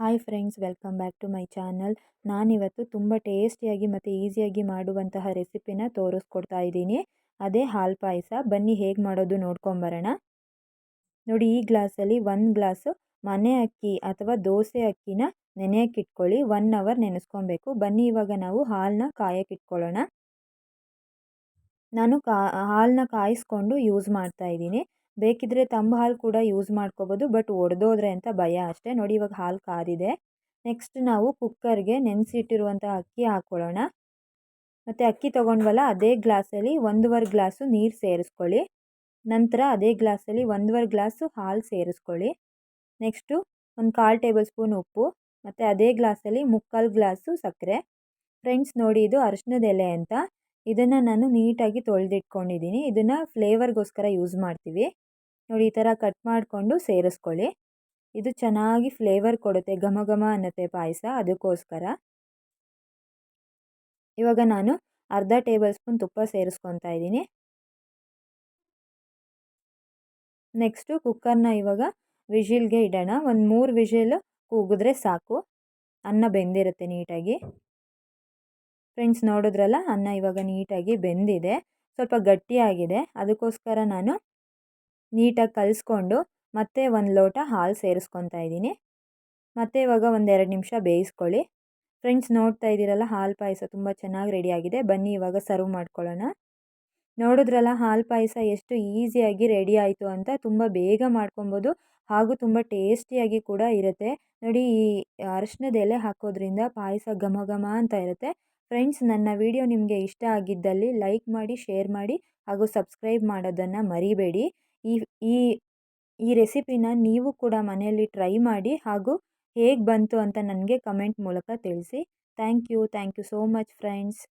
Hi friends, welcome back to my channel. ನಾನಿವತ್ತು ತುಂಬ ಟೇಸ್ಟಿಯಾಗಿ ಮತ್ತು ಈಸಿಯಾಗಿ ಮಾಡುವಂತಹ ರೆಸಿಪಿನ ತೋರಿಸ್ಕೊಡ್ತಾ ಇದ್ದೀನಿ. ಅದೇ ಹಾಲು ಪಾಯಸ. ಬನ್ನಿ ಹೇಗೆ ಮಾಡೋದು ನೋಡ್ಕೊಂಬರೋಣ ನೋಡಿ, ಈ ಗ್ಲಾಸಲ್ಲಿ ಒಂದು ಗ್ಲಾಸು ಮನೆ ಅಕ್ಕಿ ಅಥವಾ ದೋಸೆ ಅಕ್ಕಿನ ನೆನೆಯಕ್ಕಿಟ್ಕೊಳ್ಳಿ ಒನ್ ಅವರ್ ನೆನೆಸ್ಕೊಬೇಕು. ಬನ್ನಿ, ಇವಾಗ ನಾವು ಹಾಲನ್ನ ಕಾಯಕ್ಕಿಟ್ಕೊಳ್ಳೋಣ ನಾನು ಕಾ ಹಾಲನ್ನ ಕಾಯಿಸ್ಕೊಂಡು ಯೂಸ್ ಮಾಡ್ತಾ ಇದ್ದೀನಿ. ಬೇಕಿದ್ದರೆ ತಂಬು ಹಾಲು ಕೂಡ ಯೂಸ್ ಮಾಡ್ಕೋಬೋದು ಬಟ್ ಒಡೆದೋದ್ರೆ ಅಂತ ಭಯ ಅಷ್ಟೇ. ನೋಡಿ ಇವಾಗ ಹಾಲು ಕಾದಿದೆ. ನೆಕ್ಸ್ಟ್ ನಾವು ಕುಕ್ಕರ್ಗೆ ನೆನೆಸಿಟ್ಟಿರುವಂಥ ಅಕ್ಕಿ ಹಾಕ್ಕೊಳ್ಳೋಣ ಮತ್ತು ಅಕ್ಕಿ ತೊಗೊಂಡ್ವಲ್ಲ, ಅದೇ ಗ್ಲಾಸಲ್ಲಿ ಒಂದೂವರೆ ಗ್ಲಾಸು ನೀರು ಸೇರಿಸ್ಕೊಳ್ಳಿ. ನಂತರ ಅದೇ ಗ್ಲಾಸಲ್ಲಿ ಒಂದೂವರೆ ಗ್ಲಾಸು ಹಾಲು ಸೇರಿಸ್ಕೊಳ್ಳಿ. ನೆಕ್ಸ್ಟು ಒಂದು ಕಾಲು ಟೇಬಲ್ ಸ್ಪೂನ್ ಉಪ್ಪು, ಮತ್ತು ಅದೇ ಗ್ಲಾಸಲ್ಲಿ ಮುಕ್ಕಾಲು ಗ್ಲಾಸು ಸಕ್ಕರೆ. ಫ್ರೆಂಡ್ಸ್ ನೋಡಿ ಇದು ಅರಿಶಿನದ ಎಲೆ ಅಂತ. ಇದನ್ನು ನಾನು ನೀಟಾಗಿ ತೊಳೆದಿಟ್ಕೊಂಡಿದ್ದೀನಿ. ಇದನ್ನು ಫ್ಲೇವರ್ಗೋಸ್ಕರ ಯೂಸ್ ಮಾಡ್ತೀವಿ. ನೋಡಿ ಈ ಥರ ಕಟ್ ಮಾಡಿಕೊಂಡು ಸೇರಿಸ್ಕೊಳ್ಳಿ. ಇದು ಚೆನ್ನಾಗಿ ಫ್ಲೇವರ್ ಕೊಡುತ್ತೆ, ಘಮ ಘಮ ಅನ್ನತ್ತೆ ಪಾಯಸ ಅದಕ್ಕೋಸ್ಕರ. ಇವಾಗ ನಾನು ಅರ್ಧ ಟೇಬಲ್ ಸ್ಪೂನ್ ತುಪ್ಪ ಸೇರಿಸ್ಕೊತಾ ಇದ್ದೀನಿ. ನೆಕ್ಸ್ಟು ಕುಕ್ಕರ್ನ ಇವಾಗ ವಿಜಿಲ್ಗೆ ಇಡೋಣ. ಒಂದು ಮೂರು ವಿಜಿಲ್ ಕೂಗಿದ್ರೆ ಸಾಕು. ಅನ್ನ ಬೆಂದಿರುತ್ತೆ ನೀಟಾಗಿ. ಫ್ರೆಂಡ್ಸ್ ನೋಡಿದ್ರಲ್ಲ, ಅನ್ನ ಇವಾಗ ನೀಟಾಗಿ ಬೆಂದಿದೆ. ಸ್ವಲ್ಪ ಗಟ್ಟಿಯಾಗಿದೆ. ಅದಕ್ಕೋಸ್ಕರ ನಾನು ನೀಟಾಗಿ ಕಲಿಸ್ಕೊಂಡು ಮತ್ತೆ ಒಂದು ಲೋಟ ಹಾಲು ಸೇರಿಸ್ಕೊತಾ ಇದ್ದೀನಿ. ಮತ್ತೆ ಇವಾಗ ಒಂದೆರಡು ನಿಮಿಷ ಬೇಯಿಸ್ಕೊಳ್ಳಿ. ಫ್ರೆಂಡ್ಸ್ ನೋಡ್ತಾ ಇದ್ದೀರಲ್ಲ, ಹಾಲು ಪಾಯಸ ತುಂಬ ಚೆನ್ನಾಗಿ ರೆಡಿಯಾಗಿದೆ ಬನ್ನಿ, ಇವಾಗ ಸರ್ವ್ ಮಾಡ್ಕೊಳ್ಳೋಣ. ನೋಡಿದ್ರಲ್ಲ, ಹಾಲು ಪಾಯಸ ಎಷ್ಟು ಈಸಿಯಾಗಿ ರೆಡಿ ಆಯಿತು ಅಂತ ತುಂಬ ಬೇಗ ಮಾಡ್ಕೊಬೋದು. ಹಾಗೂ ತುಂಬ ಟೇಸ್ಟಿಯಾಗಿ ಕೂಡ ಇರುತ್ತೆ. ನೋಡಿ, ಈ ಅರಿಶಿನದ ಎಲೆ ಹಾಕೋದ್ರಿಂದ ಪಾಯಸ ಘಮ ಘಮ ಅಂತ ಇರುತ್ತೆ. ಫ್ರೆಂಡ್ಸ್ ನನ್ನ ವಿಡಿಯೋ ನಿಮಗೆ ಇಷ್ಟ ಆಗಿದ್ದಲ್ಲಿ ಲೈಕ್ ಮಾಡಿ ಶೇರ್ ಮಾಡಿ ಹಾಗೂ ಸಬ್ಸ್ಕ್ರೈಬ್ ಮಾಡೋದನ್ನು ಮರಿಬೇಡಿ. ಈ ಈ ಈ ರೆಸಿಪಿನ ನೀವು ಕೂಡ ಮನೆಯಲ್ಲಿ ಟ್ರೈ ಮಾಡಿ ಹಾಗೂ ಹೇಗೆ ಬಂತು ಅಂತ ನನಗೆ ಕಮೆಂಟ್ ಮೂಲಕ ತಿಳಿಸಿ. Thank you thank you so much friends.